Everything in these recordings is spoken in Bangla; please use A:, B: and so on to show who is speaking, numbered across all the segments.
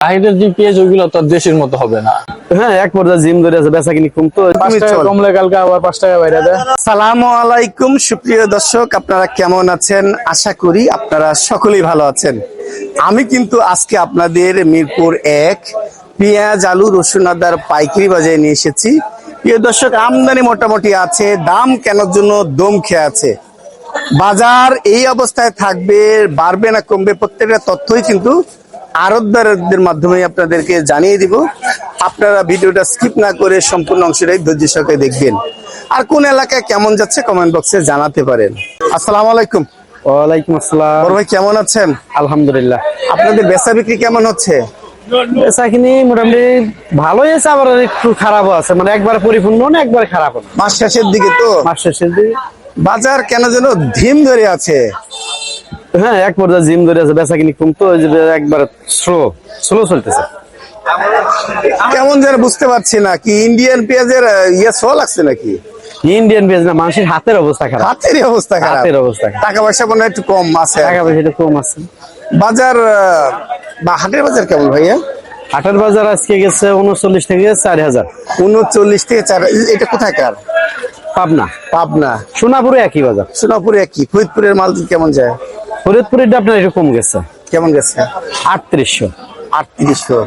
A: বাইরের যে পেঁয়াজ ওইগুলো তো দেশের মতো হবে না।
B: হ্যাঁ এক পর্যায়ে জিম ধরে আছে বেচা কিনি কম তো।
A: পাঁচ টাকা কমলে কালকে আবার পাঁচ টাকা বাইরে দেয়
C: সালামু আলাইকুম সুপ্রিয় দর্শক আপনারা কেমন আছেন? আশা করি আপনারা সকলেই ভালো আছেন। আমি কিন্তু আজকে আপনাদের মিরপুর এক পেঁয়াজ আলু রসুন আদার পাইকারি বাজারে নিয়ে এসেছি। প্রিয় দর্শক আমদানি মোটামুটি আছে দাম কেনার জন্য দম খেয়ে আছে। বাজার এই অবস্থায় থাকবে বাড়বে না কমবে প্রত্যেকটা তথ্যই কিন্তু আরতদারদের মাধ্যমে আপনাদেরকে জানিয়ে দিব। আপনারা ভিডিওটা স্কিপ না করে সম্পূর্ণ অংশটাই ধৈর্য সহকারে দেখবেন। আর কোন এলাকায় কেমন যাচ্ছে কমেন্ট বক্সে জানাতে পারেন। আসসালামু আলাইকুম।
B: ওয়ালাইকুম আসসালাম।
C: বড় ভাই কেমন আছেন?
B: আলহামদুলিল্লাহ।
C: আপনাদের বেচা বিক্রি কেমন হচ্ছে?
B: বেচা কিনি মোটামুটি ভালোই আছে আবার একটু খারাপও আছে। মানে একবার পরিপূর্ণ না একবার খারাপ
C: মাস শেষের দিকে তো?
B: মাস শেষের দিকে।
C: বাজার কেন যেন ধিম ধরে আছে?
B: হ্যাঁ এক পর্যায়ে জিম ধরে আছে বেচা কিনি কম তো ওই যে একবার স্লো স্লো চলতেছে।
C: কেমন যেন বুঝতে পারছি না কি ইন্ডিয়ান পেঁয়াজের ইয়ে ছ লাগছে নাকি?
B: ইন্ডিয়ান পেঁয়াজ না মানুষের হাতের অবস্থা খারাপ।
C: হাতের অবস্থা খারাপ।
B: হাতের অবস্থা
C: টাকা পয়সা মনে একটু কম আছে।
B: টাকা পয়সা একটু কম আছে।
C: বাজার বা হাটের বাজার কেমন ভাইয়া?
B: হাটের বাজার আজকে গেছে উনচল্লিশ থেকে চার হাজার।
C: উনচল্লিশ থেকে চার এটা কোথায় কার?
B: পাবনা।
C: পাবনা।
B: সোনাপুরে একই বাজার।
C: সোনাপুরে কি ফরিদপুরের মাল কেমন যায়?
B: ফরিদপুরের আপনার একটু কম গেছে।
C: কেমন গেছে?
B: আটত্রিশশো।
C: আটত্রিশশো।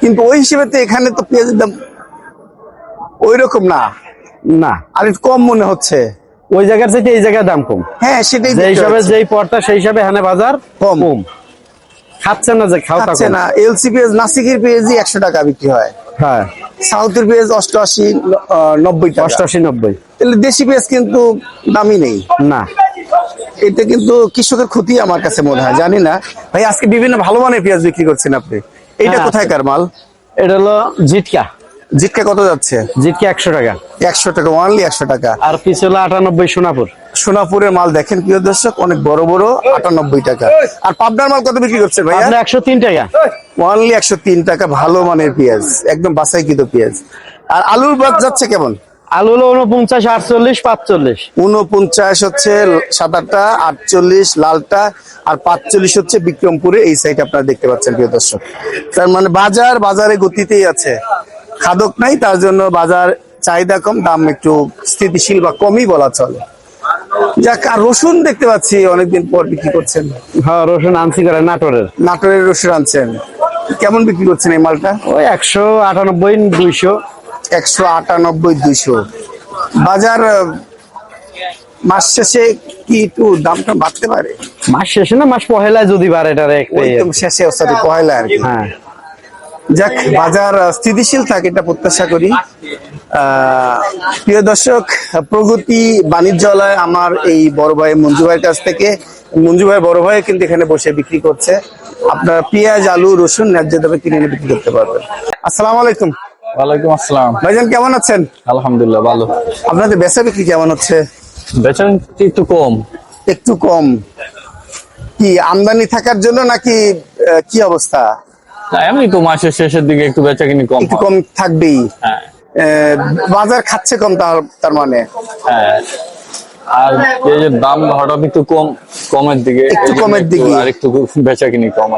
C: কিন্তু ওই হিসেবে তো এখানে তো পেঁয়াজের দাম ওই রকম না?
B: না।
C: আর একটু কম মনে হচ্ছে।
B: ওই জায়গার থেকে এই জায়গায় দাম কম।
C: হ্যাঁ সেটাই
B: যে হিসাবে। যেই পড়তা সেই হিসাবে এখানে বাজার
C: কম।
B: কম। খাচ্ছে না যে খাওয়া
C: খাচ্ছে না। এলসি পেঁয়াজ নাসিকের পেঁয়াজই একশো টাকা বিক্রি হয়।
B: হ্যাঁ।
C: সাউথের পেঁয়াজ অষ্টআশি নব্বই টাকা।
B: অষ্টাশি নব্বই।
C: তাহলে দেশি পেঁয়াজ কিন্তু দামই নেই।
B: না।
C: এটা কিন্তু কৃষকের ক্ষতি আমার কাছে মনে হয় জানি না। ভাই আজকে বিভিন্ন ভালো মানের পেঁয়াজ বিক্রি করছেন আপনি। এইটা
B: হ্যাঁ,
C: কোথায় কার মাল?
B: এটা হলো জিটকা।
C: জিটকা কত যাচ্ছে?
B: জিটকা একশো টাকা।
C: একশো টাকা ওনলি একশো টাকা।
B: আর পিস হলো আটানব্বই সোনাপুর।
C: সোনাপুরের মাল দেখেন প্রিয় দর্শক অনেক বড় বড় আটানব্বই টাকা। আর পাবনার মাল কত বিক্রি করছেন ভাইয়া?
B: আপনার একশো তিন টাকা।
C: ওনলি একশো তিন টাকা ভালো মানের পেঁয়াজ একদম বাসাইকৃত পেঁয়াজ। আর আলুর বাদ যাচ্ছে কেমন?
B: আলু হলো উনপঞ্চাশ আটচল্লিশ পাঁচচল্লিশ।
C: উনপঞ্চাশ হচ্ছে সাদাটা আটচল্লিশ লালটা আর পাঁচচল্লিশ হচ্ছে বিক্রমপুরে এই সাইড আপনারা দেখতে পাচ্ছেন প্রিয় দর্শক। তার মানে বাজার বাজারে গতিতেই আছে। খাদক নাই তার জন্য বাজার চাহিদা কম দাম একটু স্থিতিশীল বা কমই বলা চলে। যাক আর রসুন দেখতে পাচ্ছি অনেকদিন পর বিক্রি করছেন।
B: হ্যাঁ রসুন আনসি করে নাটোরের।
C: নাটোরের রসুন আনছেন। কেমন বিক্রি করছেন এই মালটা?
B: ওই একশো আটানব্বই দুইশো।
C: একশো আটানব্বই দুইশো। বাজার মাস শেষে কি একটু দামটা বাড়তে পারে?
B: মাস শেষে না মাস পহেলায় যদি বাড়ে ইয়ে।
C: শেষে সাথে পয়লা আর কি।
B: হ্যাঁ।
C: যাক বাজার স্থিতিশীল থাকে এটা প্রত্যাশা করি। প্রিয় দর্শক প্রগতি বাণিজ্যালয় আমার এই বড় ভাই মঞ্জু ভাইয়ের কাছ থেকে। মঞ্জু ভাই বড় ভাই কিন্তু এখানে বসে বিক্রি করছে। আপনার পেঁয়াজ আলু রসুন ন্যায্য দামে কিনে এনে বিক্রি করতে পারবেন। আসসালামু আলাইকুম।
A: ওয়ালাইকুম আসসালাম।
C: ভাইজান কেমন আছেন?
A: আলহামদুলিল্লাহ ভালো।
C: আপনাদের বেচা বিক্রি কেমন হচ্ছে?
A: বেচা একটু কম।
C: একটু কম। কি আমদানি থাকার জন্য নাকি কি অবস্থা?
A: এমনি তো মাসের শেষের দিকে একটু বেচা কিনি কম
C: একটু কম থাকবেই।
A: হ্যাঁ।
C: বাজার খাচ্ছে কম তার তার মানে?
A: হ্যাঁ। আর এই যে দাম হঠাৎ একটু কম কমের দিকে
C: একটু কমের দিকে।
A: আর একটু বেচা কিনি কম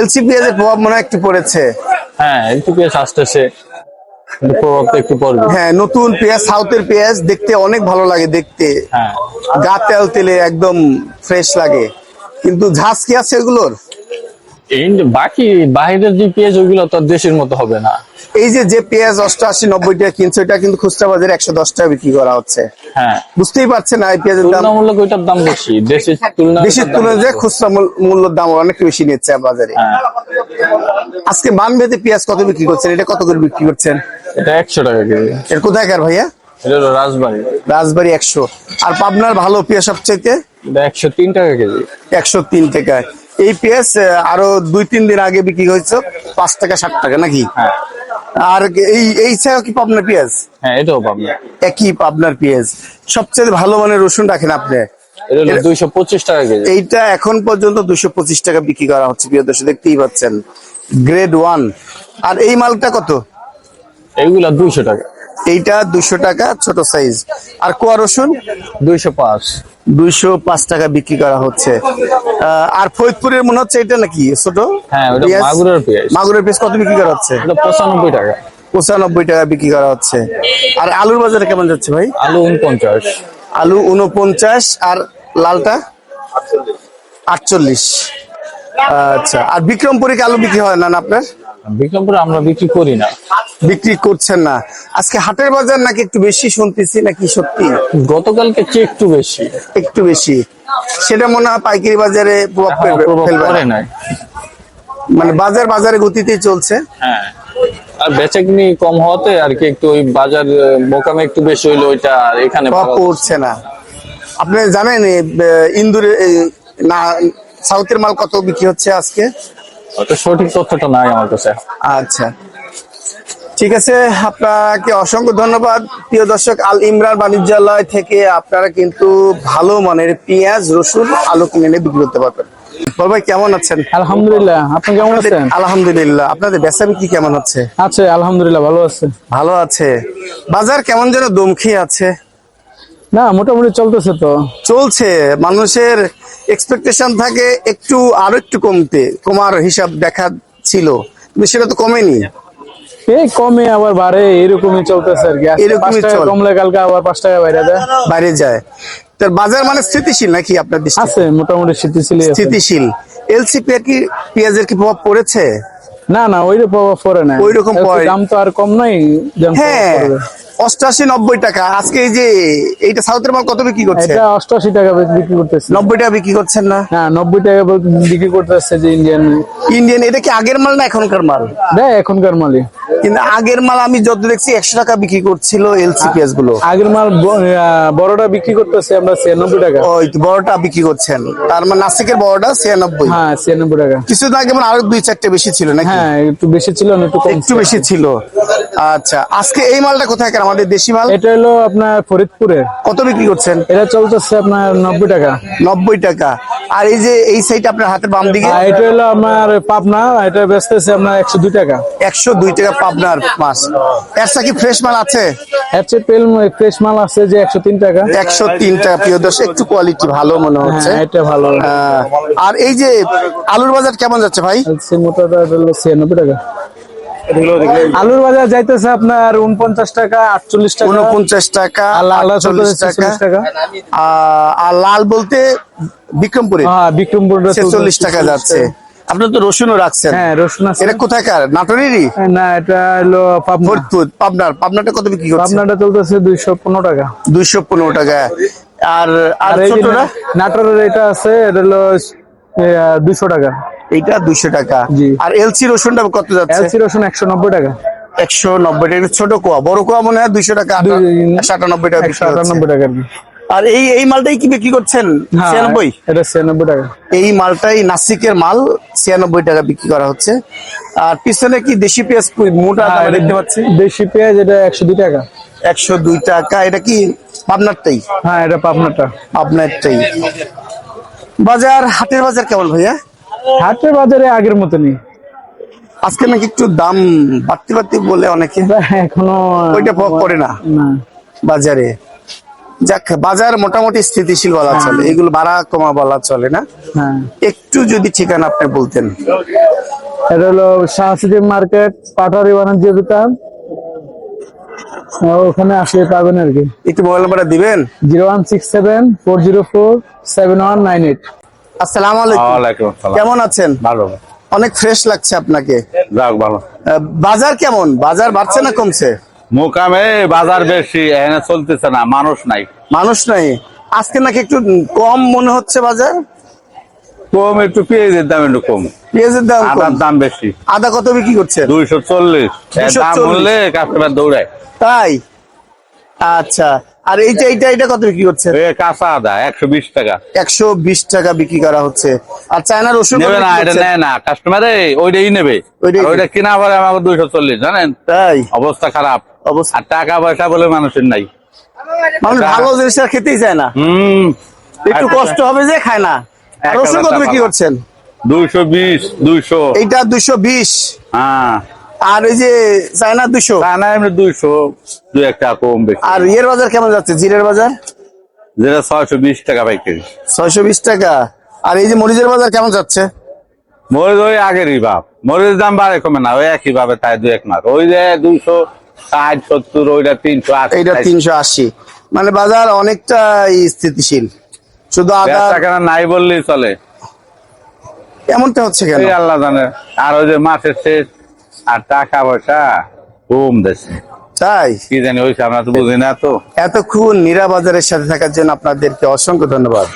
C: এলসিপিএস এর প্রভাব মনে হয় একটু পড়েছে।
A: হ্যাঁ একটু পেঁয়াজ আসতেছে। কিন্তু একটু পড়বে
C: হ্যাঁ নতুন পেঁয়াজ সাউথের পেঁয়াজ দেখতে অনেক ভালো লাগে দেখতে।
A: হ্যাঁ।
C: গা তেল তেলে একদম ফ্রেশ লাগে। কিন্তু ঝাঁজ কি আছে এগুলোর?
A: বাকি বাইরের যে পেঁয়াজ ওগুলো তো আর দেশের মতো হবে না।
C: এই যে যে পেঁয়াজ অষ্টআশি নব্বই টাকা কিনছে ওটা কিন্তু খুচরা বাজারে একশো দশ টাকা বিক্রি করা হচ্ছে।
A: হ্যাঁ।
C: বুঝতেই পারছেন না এই পেঁয়াজের দাম?
A: তুলনামূলক ওইটার দাম বেশি। দেশের তুলনায়
C: দেশের তুলনায় খুচরা মূল- মূল্যের দাম অনেক বেশি নিচ্ছে বাজারে।
A: হ্যাঁ।
C: আজকে মান ভেদে পেঁয়াজ কত বিক্রি করছেন? এটা কত করে বিক্রি করছেন?
A: এটা একশো টাকা কেজি।
C: এর কোথায় কার ভাইয়া?
A: এটা হলো রাজবাড়ি।
C: রাজবাড়ি একশো। আর পাবনার ভালো পেঁয়াজ
A: এটা একশো তিন টাকা কেজি।
C: একশো তিন টাকায় এই পেঁয়াজ আরও দুই তিন দিন আগে বিক্রি হয়েছে পাঁচ টাকা ষাট টাকা নাকি?
A: হ্যাঁ।
C: আর এই এই ছাড়া কি পাবনার পেঁয়াজ?
A: হ্যাঁ এটাও পাবনা।
C: একই পাবনার পেঁয়াজ। সবচেয়ে ভালো মানের রসুন রাখেন আপনি।
A: দুইশো পঁচিশ টাকা কেজি।
C: এইটা এখন পর্যন্ত দুইশো পঁচিশ টাকা বিক্রি করা হচ্ছে প্রিয় দর্শক দেখতেই পাচ্ছেন। গ্রেড ওয়ান আর এই মালটা কত?
A: এইগুলা দুইশো টাকা।
C: এইটা দুশো টাকা ছোট সাইজ। আর কোয়া রসুন?
A: দুইশো পাঁচ।
C: দুইশো পাঁচ টাকা বিক্রি করা হচ্ছে। আর ফরিদপুরের মনে হচ্ছে এটা নাকি ছোট?
A: হ্যাঁ, মাগুরের পেঁয়াজ।
C: মাগুরের পেঁয়াজ কত বিক্রি করা হচ্ছে?
A: পঁচানব্বই টাকা।
C: পঁচানব্বই টাকা বিক্রি করা হচ্ছে। আর আলুর বাজারে কেমন যাচ্ছে ভাই?
A: আলু উনপঞ্চাশ।
C: আলু উনপঞ্চাশ আর লালটা? আটচল্লিশ। আচ্ছা আর বিক্রমপুরে কি আলু বিক্রি হয় না আপনার?
A: বিক্রমপুরে আমরা বিক্রি করি না।
C: বিক্রি করছেন না। আজকে হাটের বাজার নাকি একটু বেশি শুনতেছি নাকি সত্যি?
A: গতকালকে চেয়ে একটু বেশি?
C: একটু বেশি। সেটা মনে হয় পাইকারি বাজারে প্রভাব
A: হ্যাঁ,
C: ফেলবে- না। মানে বাজার বাজারে গতিতেই চলছে।
A: হ্যাঁ। আর বেচাকিনি কম হওয়াতে আর কি একটু ওই বাজার মোকামে একটু বেশি হইল ওইটা আর এখানে
C: পড়ছে না। আপনি জানেন ইন্দুরে না সাউথের মাল কত বিক্রি হচ্ছে আজকে?
A: সঠিক তথ্যটা নাই আমার কাছে।
C: আচ্ছা। ঠিক আছে আপনাকে অসংখ্য ধন্যবাদ। প্রিয় দর্শক আল ইমরান বাণিজ্যালয় থেকে আপনারা কিন্তু ভালো মানের পেঁয়াজ রসুন আলু কিনে এনে বিক্রি করতে পারবেন। ভাই কেমন আছেন?
D: আলহামদুলিল্লাহ। আপনি কেমন আছেন?
C: আলহামদুলিল্লাহ। আপনাদের বেচা বিক্রি কেমন হচ্ছে?
D: আছে আলহামদুলিল্লাহ ভালো আছে।
C: ভালো আছে। বাজার কেমন যেন দমখি আছে।
D: না মোটামুটি চলতেছে তো।
C: চলছে। মানুষের এক্সপেকটেশন থাকে একটু আরও একটু কমতে। কমার হিসাব দেখা ছিল কিন্তু সেটা তো কমেনি।
D: এই কমে আবার বাড়ে এরকমই চলতেছে আর কি।
C: এরকমই।
D: কমলে কালকে আবার পাঁচ টাকা বাইরে দেয়
C: বাইরে যায়। তার বাজার মানে স্থিতিশীল নাকি আপনার দৃষ্টি?
D: আছে মোটামুটি স্থিতিশীল।
C: স্থিতিশীল এলসিপি কি পেঁয়াজের কি প্রভাব পড়েছে?
D: না না ওই প্রভাব পড়ে না।
C: ওইরকম রকম।
D: দাম তো আর কম নাই
C: হ্যাঁ। অষ্টাশি নব্বই টাকা। আজকে এই যে এইটা সাউথের মাল কত বিক্রি করছে?
D: এটা অষ্টআশি টাকা বিক্রি করতেছে।
C: নব্বই টাকা বিক্রি করছেন না?
D: হ্যাঁ নব্বই টাকা বিক্রি করতেছে যে ইন্ডিয়ান
C: ইন্ডিয়ান এটা কি আগের মাল না এখনকার মাল?
D: এখনকার মালি
C: কিন্তু আগের মাল আমি যত দেখছি একশো টাকা বিক্রি করছিল এলসি পেঁয়াজগুলো।
D: আগের মাল বড়টা বিক্রি করতেছে আমরা ছিয়ানব্বই টাকা।
C: ওই বড়টা বিক্রি করছেন। তার মানে নাসিকের বড়টা ছিয়ানব্বই।
D: হ্যাঁ ছিয়ানব্বই টাকা।
C: কিছুদিন আগে মানে আরও দুই চারটে বেশি ছিল নাকি?
D: হ্যাঁ একটু বেশি ছিল না একটু
C: একটু বেশি ছিল। আচ্ছা আজকে এই মালটা কোথায় আমাদের দেশি মাল?
D: এটা হলো আপনার ফরিদপুরের
C: কত বিক্রি করছেন?
D: এটা চলতেছে আপনার নব্বই টাকা।
C: নব্বই টাকা। আর এই যে এই সাইড আপনার হাতের বাম দিকে?
D: এটা হলো আপনার পাবনা এটা বেচতেছে আপনার একশো দুই টাকা।
C: একশো দুই টাকা পাবনার মাছ। এরসা কি ফ্রেশ মাল আছে?
D: এর তেল ফ্রেশ মাল আছে যে একশো তিন টাকা।
C: একশো তিন টাকা প্রিয় দর্শক একটু কোয়ালিটি ভালো মনে হচ্ছে।
D: হ্যাঁ এটা ভালো।
C: আর এই যে আলুর বাজার কেমন যাচ্ছে ভাই?
D: সে মোটাটা হলো ছিয়ানব্বই টাকা। আলুর বাজার যাইতেছে আপনার উনপঞ্চাশ টাকা আটচল্লিশ টাকা
C: উনপঞ্চাশ টাকা
D: লাল
C: আটচল্লিশ টাকা আর লাল বলতে বিক্রমপুরে
D: হ্যাঁ বিক্রমপুর
C: ছেচল্লিশ টাকা যাচ্ছে। আপনি তো রসুনও রাখছেন।
D: হ্যাঁ রসুন আছে।
C: এটা কোথাকার নাটোরেরই?
D: না এটা হলো পাবনা।
C: ফরিদপুর পাবনার। পাবনাটা কত বিক্রি করছে
D: পাবনাটা চলতেছে দুইশো পনেরো টাকা।
C: দুইশো পনেরো টাকা। আর আর ছোটটা
D: নাটোরের এটা আছে এটা হলো টাকা।
C: এইটা দুইশো টাকা। আর এলসি রসুনটা কত যাচ্ছে?
D: এলসি রসুন একশো নব্বই টাকা।
C: একশো নব্বই টাকা। ছোট কোয়া বড় কোয়া মনে হয় দুইশো টাকা আটানব্বই টাকা
D: আটানব্বই টাকা আর
C: এই এই মালটাই কি বিক্রি করছেন?
D: হ্যাঁ,
C: ছিয়ানব্বই?
D: এটা ছিয়ানব্বই টাকা।
C: এই মালটাই নাসিকের মাল ছিয়ানব্বই টাকা বিক্রি করা হচ্ছে। আর পিছনে কি দেশি পেঁয়াজ মোটা
D: হ্যাঁ, এটা
C: দেখতে পাচ্ছি?
D: দেশি পেঁয়াজ এটা একশো দুই টাকা।
C: একশো দুই টাকা। এটা কি পাবনারটাই?
D: হ্যাঁ এটা পাবনাটা
C: আপনারটাই বাজার হাটের বাজার কেমন ভাইয়া?
D: হাটের বাজারে আগের মতনই।
C: আজকে নাকি একটু দাম বাড়তি বাড়তি বলে অনেকে।
D: এখনও
C: ওইটা প্রভাব পড়ে না। বাজারে। যাক বাজার মোটামুটি স্থিতিশীল বলা চলে। এগুলো বাড়া কমা বলা চলে না।
D: হ্যাঁ।
C: একটু যদি ঠিকানা আপনি বলতেন।
D: এটা হলো শাহসিটি মার্কেট পাটারি বাণিজ্য বিতান ওখানে আসলে পাবেন আর কি।
C: একটু মোবাইল নাম্বারটা দিবেন।
D: Zero one six seven four zero four seven one nine eight.
C: আসসালামু আলাইকুম।
E: আসসালাম।
C: কেমন আছেন?
E: ভালো।
C: অনেক ফ্রেশ লাগছে আপনাকে।
E: যাক ভালো।
C: বাজার কেমন? বাজার বাড়ছে না কমছে?
E: মোকামে বাজার বেশি এখানে চলতেছে না মানুষ নাই।
C: মানুষ নাই। আজকে নাকি একটু কম মনে হচ্ছে বাজার?
E: কম একটু পেঁয়াজের দাম একটু কম।
C: পেঁয়াজের দাম
E: আদার দাম বেশি।
C: আদা কত বিক্রি করছে
E: দুইশো চল্লিশ।
C: 240
E: দাম বললে কাস্টমার দৌড়ায়।
C: তাই? আচ্ছা। আর এইটা এইটা এটা কত বিক্রি করছে
E: কাঁচা আদা একশো বিশ টাকা।
C: একশো বিশ টাকা বিক্রি করা হচ্ছে। আর চায়না রসুন কত
E: নেবে না এটা নেয় না। কাস্টমারে ওইটাই নেবে। ওইটা কিনা পরে আমাকে দুইশো চল্লিশ জানেন?
C: তাই?
E: অবস্থা খারাপ।
C: অবস্থা
E: আর টাকা পয়সা বলে মানুষের নাই।
C: মানুষ ভালো জিনিসটা খেতেই চায় না।
E: হম।
C: একটু কষ্ট হবে যে খায় না। রসুন কত বিক্রি করছেন?
E: দুইশো বিশ দুইশো।
C: এইটা দুইশো বিশ।
E: হ্যাঁ।
C: আর ওই যে চায়না দুশো
E: তা না এমনি দুইশো দুই একটা কম বেশি।
C: আর ইয়ের বাজার কেমন যাচ্ছে? জিরের বাজার?
E: যেটা ছয়শো বিশ টাকা পাইকারি
C: ছয়শো বিশ টাকা। আর এই যে মরিচের বাজার কেমন যাচ্ছে?
E: মরিচ ওই আগেরই বাপ মরিচ দাম বাড়ে কমে না ওই একই ভাবে তাই দুই এক মাস। ওই যে দুইশো ষাট সত্তর ওইটা তিনশো আশি।
C: এইটা তিনশো আশি। মানে বাজার অনেকটা স্থিতিশীল। শুধু আদা
E: নাই বললেই চলে।
C: এমনটা হচ্ছে কেন?
E: আল্লাহ জানে। আর ওই যে মাসের শেষ আর টাকা পয়সা কম দেশে।
C: তাই?
E: কি জানি ওই আমরা তো বুঝি না তো।
C: এতক্ষণ মীরা বাজারের সাথে থাকার জন্য আপনাদেরকে অসংখ্য ধন্যবাদ।